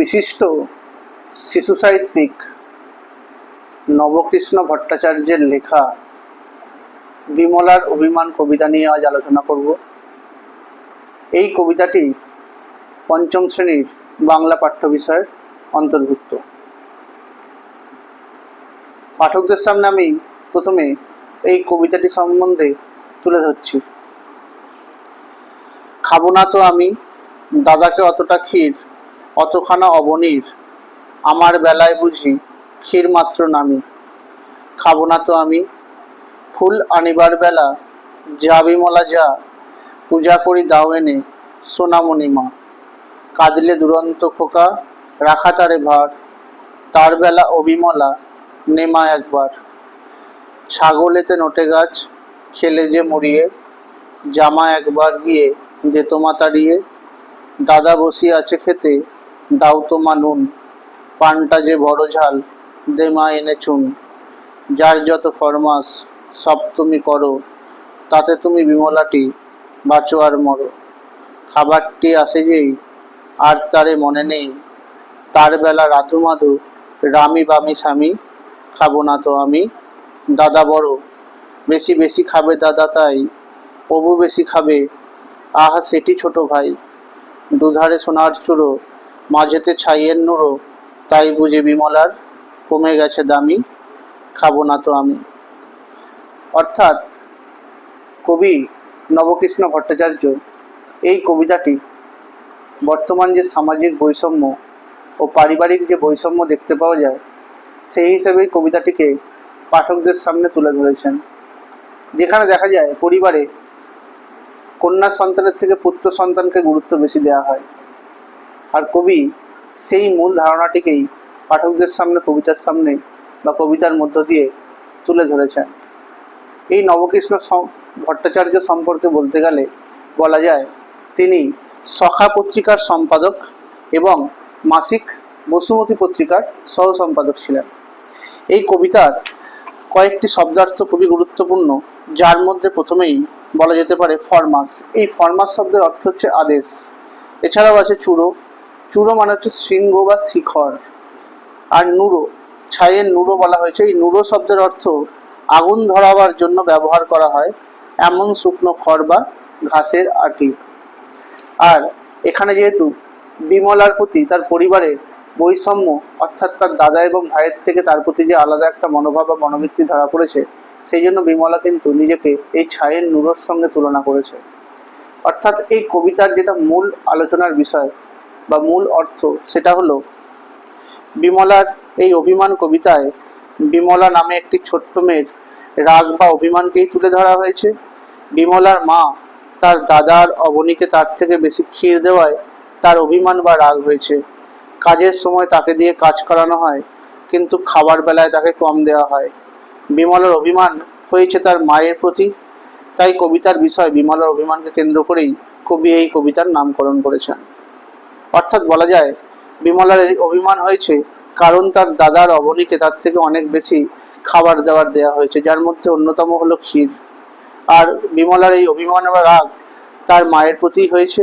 বিশিষ্ট শিশু সাহিত্যিক নবকৃষ্ণ ভট্টাচার্যের লেখা বিমলার অভিমান কবিতা নিয়ে আজ আলোচনা করব। এই কবিতাটি পঞ্চম শ্রেণির বাংলা পাঠ্য বিষয়ের অন্তর্ভুক্ত। পাঠকদের সামনে আমি প্রথমে এই কবিতাটি সম্বন্ধে তুলে ধরছি। খাব না তো আমি, দাদাকে অতটা ক্ষীর অতখানা অবনীর। আমার বেলায় বুঝি ক্ষীর মাত্র নামি। খাব না তো আমি। ফুল আনিবার বেলা যাবি মলা যা। পূজা করি দাও এনে, সোনামণি মা। কাঁদলে দুরন্ত খোকা, রাখা তারে ভার। তার বেলা অবিমলা নেমা একবার। ছাগলেতে নোটে গাছ, খেলে যে মরিয়ে। জামা একবার গিয়ে, যেত মা তাড়িয়ে দাদা বসিয়ে আছে খেতে দাও তোমা নুন পানটা যে বড় ঝাল, দে মা এনে চুন। যার যত ফরমাস, সব তুমি করো, তাতে তুমি বিমলাটি, বাঁচো আর মরো। খাবারটি আসে যেই, আর তারে মনে নেই। তার বেলা রাধু মাধু, রামি বামি স্বামী, খাব না তো আমি, দাদা বড়। বেশি বেশি খাবে দাদা তাই অবু বেশি খাবে। আহা, সেটি ছোট ভাই। দুধারে সোনার চুরো মাঝেতে ছাইয়ের নুরো তাই বুঝে বিমলার কমে গেছে দামি, খাব না তো আমি। অর্থাৎ কবি নবকৃষ্ণ ভট্টাচার্য এই কবিতাটি বর্তমান যে সামাজিক বৈষম্য ও পারিবারিক যে বৈষম্য দেখতে পাওয়া যায়, সেই হিসেবেই কবিতাটিকে পাঠকদের সামনে তুলে ধরেছেন। যেখানে দেখা যায়, পরিবারে কন্যা সন্তানের থেকে পুত্র সন্তানকে গুরুত্ব বেশি দেওয়া হয়। আর কবি সেই মূল ধারণাটিকেই পাঠকদের সামনে, কবিতার সামনে বা কবিতার মধ্য দিয়ে তুলে ধরেছেন। এই নবকৃষ্ণ ভট্টাচার্য সম্পর্কে বলতে গেলে বলা যায়, তিনি সখা পত্রিকার সম্পাদক এবং মাসিক বসুমতী পত্রিকার সহ সম্পাদক ছিলেন। এই কবিতার কয়েকটি শব্দার্থ খুবই গুরুত্বপূর্ণ, যার মধ্যে প্রথমেই বলা যেতে পারে ফরমাস। এই ফরমাস শব্দের অর্থ হচ্ছে আদেশ। এছাড়াও আছে চূড়ো চূড়ো মানে হচ্ছে শৃঙ্গ বা শিখর। আর নুরো ছাইয়ের নুরো বলা হয়েছে। এই নুরো শব্দের অর্থ আগুন ধরাবার জন্য ব্যবহার করা হয় এমন শুকনো খড় বা ঘাসের আটি। আর এখানে যেহেতু বিমলার প্রতি তার পরিবারের বৈষম্য, অর্থাৎ তার দাদা এবং ভাইয়ের থেকে তার প্রতি যে আলাদা একটা মনোভাব বা মনোবৃত্তি ধরা পড়েছে, সেই জন্য বিমলা কিন্তু নিজেকে এই ছায়ের নুরোর সঙ্গে তুলনা করেছে। অর্থাৎ এই কবিতার যেটা মূল আলোচনার বিষয় বা মূল অর্থ সেটা হলো, বিমলার এই অভিমান কবিতায় বিমলা নামে একটি ছোট্ট মেয়ের রাগ বা অভিমানকেই তুলে ধরা হয়েছে। বিমলার মা তার দাদার অবনীকে তার থেকে বেশি ক্ষীর দেওয়ায় তার অভিমান বা রাগ হয়েছে। কাজের সময় তাকে দিয়ে কাজ করানো হয়, কিন্তু খাবার বেলায় তাকে কম দেওয়া হয়। বিমলার অভিমান হয়েছে তার মায়ের প্রতি। তাই কবিতার বিষয় বিমলার অভিমানকে কেন্দ্র করেই কবি এই কবিতার নামকরণ করেছেন। অর্থাৎ বলা যায়, বিমলার অভিমান হয়েছে কারণ তার দাদার অবনীকে তার থেকে অনেক বেশি খাবার দাবার দেওয়া হয়েছে, যার মধ্যে অন্যতম হলো ক্ষীর। আর বিমলার এই অভিমান বা রাগ তার মায়ের প্রতি হয়েছে।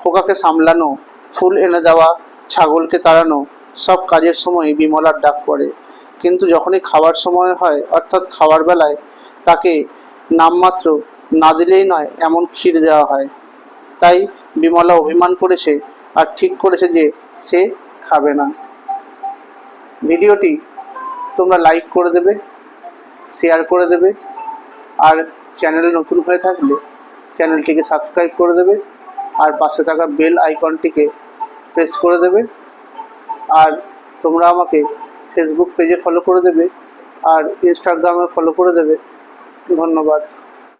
খোকাকে সামলানো, ফুল এনে দেওয়া, ছাগলকে তাড়ানো, সব কাজের সময় বিমলার ডাক পড়ে। কিন্তু যখনই খাবার সময় হয়, অর্থাৎ খাবার বেলায়, তাকে নামমাত্র না দিলেই নয়, এমন ক্ষীর দেওয়া হয়। তাই বিমলা অভিমান করেছে আর ঠিক করেছে যে সে খাবে না। ভিডিওটি তোমরা লাইক করে দেবে শেয়ার করে দেবে, আর চ্যানেলে নতুন হয়ে থাকলে চ্যানেলটিকে সাবস্ক্রাইব করে দেবে, আর পাশে থাকা বেল আইকনটিকে প্রেস করে দেবে, আর তোমরা আমাকে ফেসবুক পেজে ফলো করে দেবে, আর ইনস্টাগ্রামে ফলো করে দেবে। ধন্যবাদ।